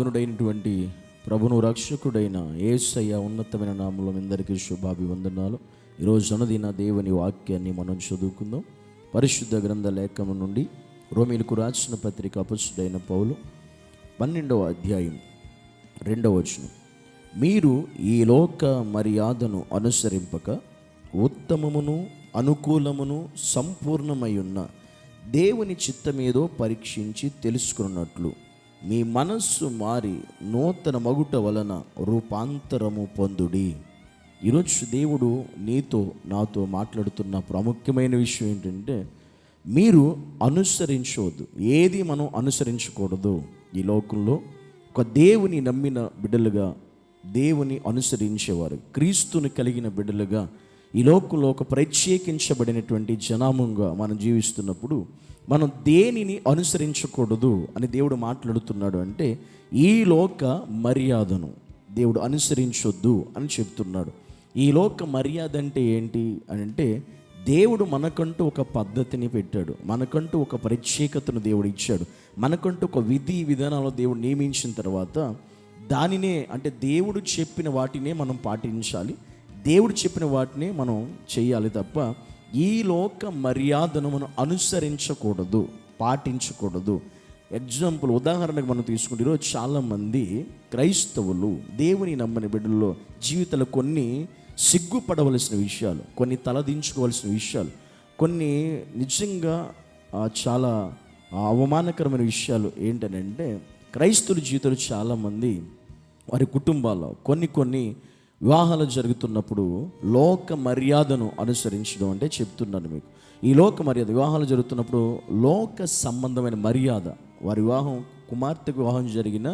మహాగుణుడైనటువంటి ప్రభును రక్షకుడైన ఏసయ్య ఉన్నతమైన నామంలో అందరికీ శుభాభివందనాలు. ఈరోజు అనుదిన దేవుని వాక్యాన్ని మనం చదువుకుందాం. పరిశుద్ధ గ్రంథ లేఖము నుండి రోమిలకు రాసిన పత్రిక అపసుడైన పౌలు పన్నెండవ అధ్యాయం రెండవ వచనం. మీరు ఈ లోక మర్యాదను అనుసరింపక ఉత్తమమును అనుకూలమును సంపూర్ణమై ఉన్న దేవుని చిత్తమేదో పరీక్షించి తెలుసుకున్నట్లు. మీ మనస్సు మారి నూతన మగుట వలన రూపాంతరము పొందుడి. ఈరోజు దేవుడు నీతో నాతో మాట్లాడుతున్న ప్రాముఖ్యమైన విషయం ఏంటంటే మీరు అనుసరించవద్దు. ఏది మనం అనుసరించకూడదు ఈ లోకంలో. ఒక దేవుని నమ్మిన బిడ్డలుగా దేవుని అనుసరించేవారు క్రీస్తుని కలిగిన బిడ్డలుగా ఈ లోకంలో ఒక ప్రత్యేకించబడినటువంటి జనామంగా మనం జీవిస్తున్నప్పుడు మనం దేనిని అనుసరించకూడదు అని దేవుడు మాట్లాడుతున్నాడు అంటే ఈ లోక మర్యాదను దేవుడు అనుసరించొద్దు అని చెప్తున్నాడు. ఈ లోక మర్యాద అంటే ఏంటి అని అంటే దేవుడు మనకంటూ ఒక పద్ధతిని పెట్టాడు. మనకంటూ ఒక ప్రత్యేకతను దేవుడు ఇచ్చాడు. మనకంటూ ఒక విధి విధానాలు దేవుడు నియమించిన తర్వాత దానినే అంటే దేవుడు చెప్పిన వాటినే మనం పాటించాలి. దేవుడు చెప్పిన వాటిని మనం చేయాలి తప్ప ఈ లోక మర్యాదను మనం అనుసరించకూడదు పాటించకూడదు. ఎగ్జాంపుల్ ఉదాహరణకు మనం తీసుకుంటే ఈరోజు చాలామంది క్రైస్తవులు దేవుని నమ్మని బిడ్డల్లో జీవితాలు కొన్ని సిగ్గుపడవలసిన విషయాలు కొన్ని తలదించుకోవాల్సిన విషయాలు కొన్ని నిజంగా చాలా అవమానకరమైన విషయాలు ఏంటనంటే క్రైస్తవుల జీవితాలు చాలామంది వారి కుటుంబాల్లో కొన్ని కొన్ని వివాహాలు జరుగుతున్నప్పుడు లోక మర్యాదను అనుసరించడం అంటే చెప్తున్నాను మీకు. ఈ లోక మర్యాద వివాహాలు జరుగుతున్నప్పుడు లోక సంబంధమైన మర్యాద వారి వివాహం కుమార్తెకు వివాహం జరిగిన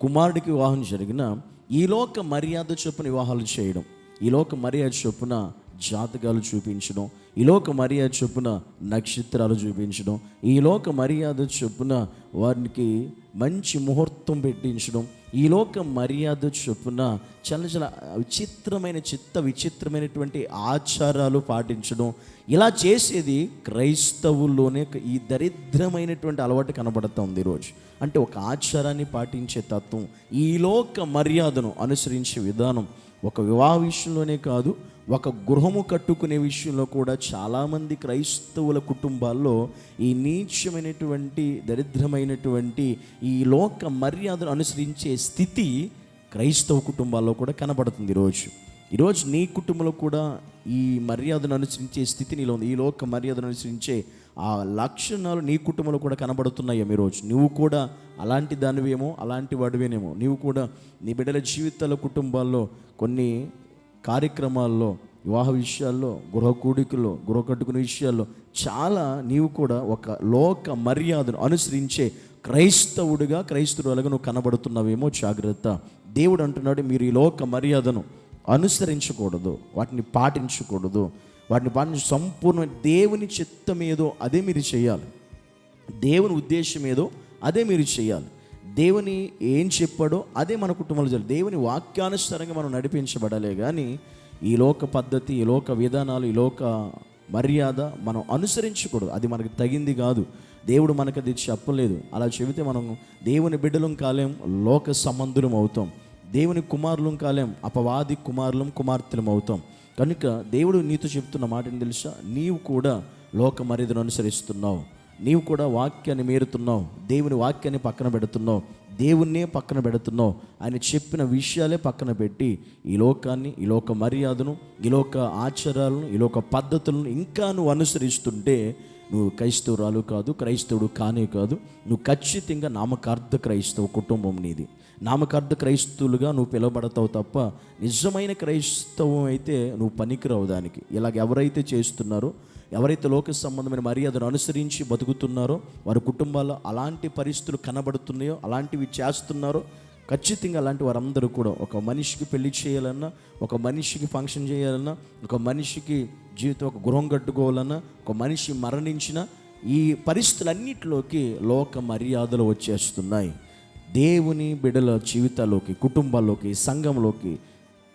కుమారుడికి వివాహం జరిగిన ఈ లోక మర్యాద చొప్పున వివాహాలు చేయడం ఈ లోక మర్యాద చొప్పున జాతకాలు చూపించడం ఈ లోక మర్యాద చొప్పున నక్షత్రాలు చూపించడం ఈ లోక మర్యాద చొప్పున వారికి మంచి ముహూర్తం పెట్టించడం ఈ లోక మర్యాద చొప్పున చాలా చాలా విచిత్రమైన చిత్త విచిత్రమైనటువంటి ఆచారాలు పాటించడం ఇలా చేసేది క్రైస్తవుల్లోనే ఈ దరిద్రమైనటువంటి అలవాటు కనబడుతుంది ఈరోజు అంటే ఒక ఆచారాన్ని పాటించే తత్వం ఈ లోక మర్యాదను అనుసరించే విధానం ఒక వివాహ విషయంలోనే కాదు ఒక గృహము కట్టుకునే విషయంలో కూడా చాలామంది క్రైస్తవుల కుటుంబాల్లో ఈ నీచమైనటువంటి దరిద్రమైనటువంటి ఈ లోక మర్యాదను అనుసరించే స్థితి క్రైస్తవ కుటుంబాల్లో కూడా కనబడుతుంది ఈరోజు. ఈరోజు నీ కుటుంబంలో కూడా ఈ మర్యాదను అనుసరించే స్థితి నీలో ఉంది. ఈ లోక మర్యాదను అనుసరించే ఆ లక్షణాలు నీ కుటుంబంలో కూడా కనబడుతున్నాయేమో ఈరోజు నువ్వు కూడా అలాంటి దానివేమో అలాంటి వాడివేనేమో. నీవు కూడా నీ బిడ్డల జీవితాల కుటుంబాల్లో కొన్ని కార్యక్రమాల్లో వివాహ విషయాల్లో గృహ కూడికలో గృహ కట్టుకునే విషయాల్లో చాలా నీవు కూడా ఒక లోక మర్యాదను అనుసరించే క్రైస్తవుడిగా క్రైస్తవులుగా నువ్వు కనబడుతున్నావేమో జాగ్రత్త. దేవుడు అంటున్నాడు మీరు ఈ లోక మర్యాదను అనుసరించకూడదు వాటిని పాటించకూడదు వాటిని పాటించి సంపూర్ణ దేవుని చిత్తం ఏదో అదే మీరు చేయాలి. దేవుని ఉద్దేశం ఏదో అదే మీరు చేయాలి. దేవుని ఏం చెప్పాడో అదే మన కుటుంబంలో జరుగుతుంది. దేవుని వాక్యానుసారంగా మనం నడిపించబడాలే కానీ ఈ లోక పద్ధతి ఈ లోక విధానాలు ఈ లోక మర్యాద మనం అనుసరించకూడదు. అది మనకు తగింది కాదు. దేవుడు మనకు అది చెప్పలేదు. అలా చెబితే మనం దేవుని బిడ్డలం కాలేం లోక సంబంధులం అవుతాం. దేవుని కుమారులం కాలేం అపవాది కుమారులం కుమార్తెలం అవుతాం. కనుక దేవుడు నీతో చెప్తున్న మాటని తెలుసా? నీవు కూడా లోక మర్యాదను అనుసరిస్తున్నావు. నీవు కూడా వాక్యాన్ని మేరుతున్నావు. దేవుని వాక్యాన్ని పక్కన పెడుతున్నావు. దేవుణ్ణే పక్కన పెడుతున్నావు. ఆయన చెప్పిన విషయాలే పక్కన పెట్టి ఈ లోకాన్ని ఈ లోక మర్యాదను ఈ లోక ఆచారాలను ఈ లోక పద్ధతులను ఇంకా నువ్వు అనుసరిస్తుంటే నువ్వు క్రైస్తవురాలు కాదు క్రైస్తవుడు కానే కాదు. నువ్వు ఖచ్చితంగా నామకార్థ క్రైస్తవ కుటుంబం నీది. నామకార్థ క్రైస్తవులుగా నువ్వు పిలవబడతావు తప్ప నిజమైన క్రైస్తవం అయితే నువ్వు పనికిరావు దానికి. ఇలాగ ఎవరైతే చేస్తున్నారో ఎవరైతే లోక సంబంధమైన మర్యాదను అనుసరించి బతుకుతున్నారో వారి కుటుంబాల్లో అలాంటి పరిస్థితులు కనబడుతున్నాయో అలాంటివి చేస్తున్నారో ఖచ్చితంగా అలాంటి వారందరూ కూడా ఒక మనిషికి పెళ్ళి చేయాలన్నా ఒక మనిషికి ఫంక్షన్ చేయాలన్నా ఒక మనిషికి జీవితం ఒక గృహం కట్టుకోవాలన్నా ఒక మనిషి మరణించిన ఈ పరిస్థితులన్నిటిలోకి లోక మర్యాదలు వచ్చేస్తున్నాయి. దేవుని బిడల జీవితాల్లోకి కుటుంబాల్లోకి సంఘంలోకి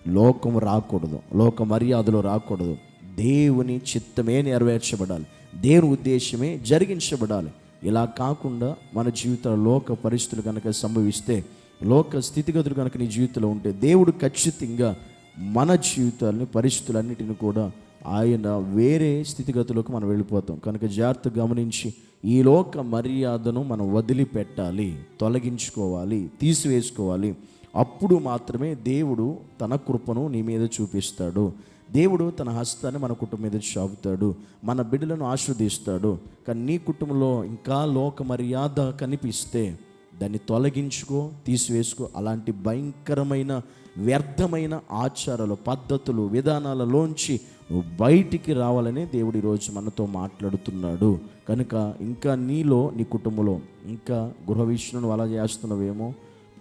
లోకం రాకూడదు. లోక మర్యాదలు రాకూడదు. దేవుని చిత్తమే నెరవేర్చబడాలి. దేవుని ఉద్దేశమే జరిగించబడాలి. ఇలా కాకుండా మన జీవితంలో లోక పరిస్థితులు కనుక సంభవిస్తే లోక స్థితిగతులు కనుక నీ జీవితంలో ఉంటే దేవుడు ఖచ్చితంగా మన జీవితాలని పరిస్థితులన్నిటిని కూడా ఆయన వేరే స్థితిగతులకు మనం వెళ్ళిపోతాం. కనుక జాగ్రత్త గమనించి ఈ లోక మర్యాదను మనం వదిలిపెట్టాలి. తొలగించుకోవాలి. తీసివేసుకోవాలి. అప్పుడు మాత్రమే దేవుడు తన కృపను నీ మీద చూపిస్తాడు. దేవుడు తన హస్తాన్ని మన కుటుంబం మీద చాపుతాడు మన బిడ్డలను ఆస్వాదిస్తాడు కానీ నీ కుటుంబంలో ఇంకా లోక మర్యాద కనిపిస్తే దాన్ని తొలగించుకో తీసివేసుకో. అలాంటి భయంకరమైన వ్యర్థమైన ఆచారాలు పద్ధతులు విధానాలలోంచి నువ్వు బయటికి రావాలనే దేవుడు ఈరోజు మనతో మాట్లాడుతున్నాడు. కనుక ఇంకా నీలో నీ కుటుంబంలో ఇంకా గృహ విషయంలో అలా చేస్తున్నావేమో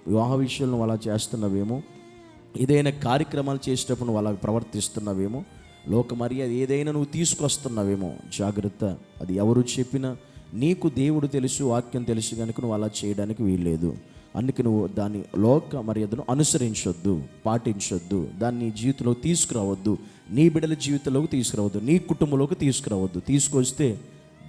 వివాహ విషయంలో అలా చేస్తున్నావేమో ఏదైనా కార్యక్రమాలు చేసేటప్పుడు నువ్వు అలా ప్రవర్తిస్తున్నావేమో? లోక మర్యాద ఏదైనా నువ్వు తీసుకొస్తున్నావేమో? జాగ్రత్త. అది ఎవరు చెప్పినా నీకు దేవుడు తెలుసు వాక్యం తెలుసు కనుక నువ్వు అలా చేయడానికి వీల్లేదు. అందుకే నువ్వు దాని లోక మర్యాదను అనుసరించొద్దు పాటించొద్దు. దాన్ని జీవితంలోకి జీవితంలో తీసుకురావద్దు. నీ బిడ్డల జీవితంలోకి తీసుకురావద్దు. నీ కుటుంబంలోకి తీసుకురావద్దు. తీసుకొస్తే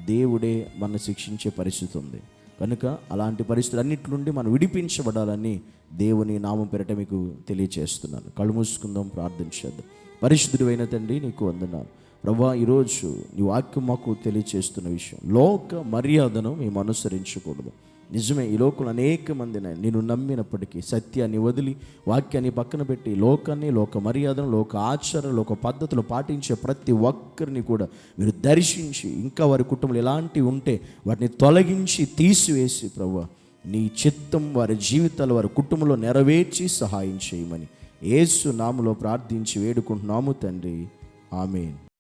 దేవుడే మన శిక్షించే పరిస్థితి ఉంది. కనుక అలాంటి పరిస్థితులు అన్నిటి నుండి మనం విడిపించబడాలని దేవుని నామం పెరట మీకు తెలియచేస్తున్నాను. కళ్ళు మూసుకుందాం ప్రార్థించేద్దాం పరిశుద్ధుడైన తండ్రి నీకు వందనాలు. ప్రభా ఈరోజు నీ వాక్యం మాకు తెలియచేస్తున్న విషయం. లోక మర్యాదను మేము అనుసరించకూడదు. నిజమే ఈ లోకంలో అనేక మంది నేను నమ్మినప్పటికీ సత్యాన్ని వదిలి వాక్యాన్ని పక్కన పెట్టి లోకాన్ని లోక మర్యాదను లోక ఆచరణ లోక పద్ధతులు పాటించే ప్రతి ఒక్కరిని కూడా మీరు దర్శించి ఇంకా వారి కుటుంబంలో ఎలాంటివి ఉంటే వాటిని తొలగించి తీసివేసి ప్రభు నీ చిత్తం వారి జీవితాలు వారి కుటుంబంలో నెరవేర్చి సహాయం చేయమని. ఏసు నామలో ప్రార్థించి వేడుకుంటున్నాము తండ్రి. ఆమెన్.